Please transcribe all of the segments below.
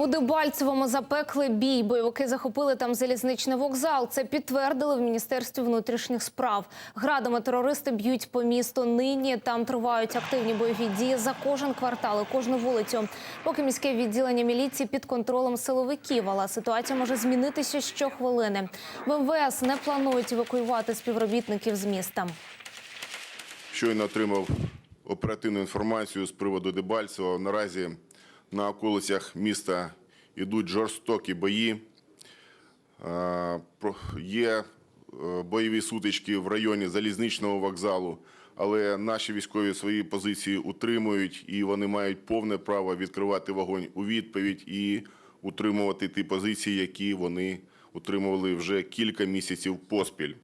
У Дебальцевому запекли бій. Бойовики захопили там залізничний вокзал. Це підтвердили в міністерстві внутрішніх справ. Градами терористи б'ють по місту. Нині там тривають активні бойові дії за кожен квартал і кожну вулицю. Поки міське відділення міліції під контролем силовиків, але ситуація може змінитися щохвилини. В МВС не планують евакуювати співробітників з міста. Щойно отримав оперативну інформацію з приводу Дебальцева. Наразі на околицях міста йдуть жорстокі бої. Е, Є е, бойові сутички в районі залізничного вокзалу, але наші військові свої позиції утримують і вони мають повне право відкривати вогонь у відповідь і утримувати ті позиції, які вони утримували вже кілька місяців поспіль.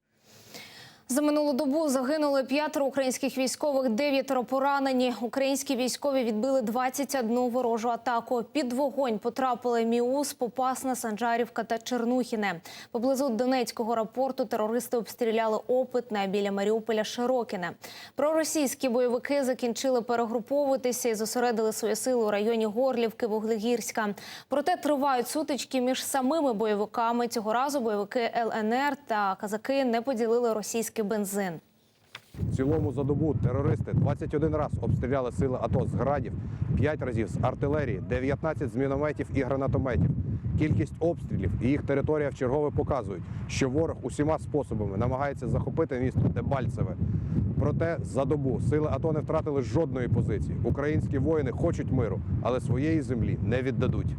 За минулу добу загинули п'ятеро українських військових, дев'ятеро поранені. Українські військові відбили 21 ворожу атаку. Під вогонь потрапили Міус, Попасна, Санжарівка та Чернухіне. Поблизу Донецького рапорту терористи обстріляли Опитне біля Маріуполя Широкіне. Проросійські бойовики закінчили перегруповуватися і зосередили свої сили у районі Горлівки, Вуглегірська. Проте тривають сутички між самими бойовиками. Цього разу бойовики ЛНР та казаки не поділили російський бензин. В цілому за добу терористи 21 раз обстріляли сили АТО з градів, 5 разів з артилерії, 19 з мінометів і гранатометів. Кількість обстрілів і їх територія в чергове показують, що ворог усіма способами намагається захопити місто Дебальцеве. Проте за добу сили АТО не втратили жодної позиції. Українські воїни хочуть миру, але своєї землі не віддадуть.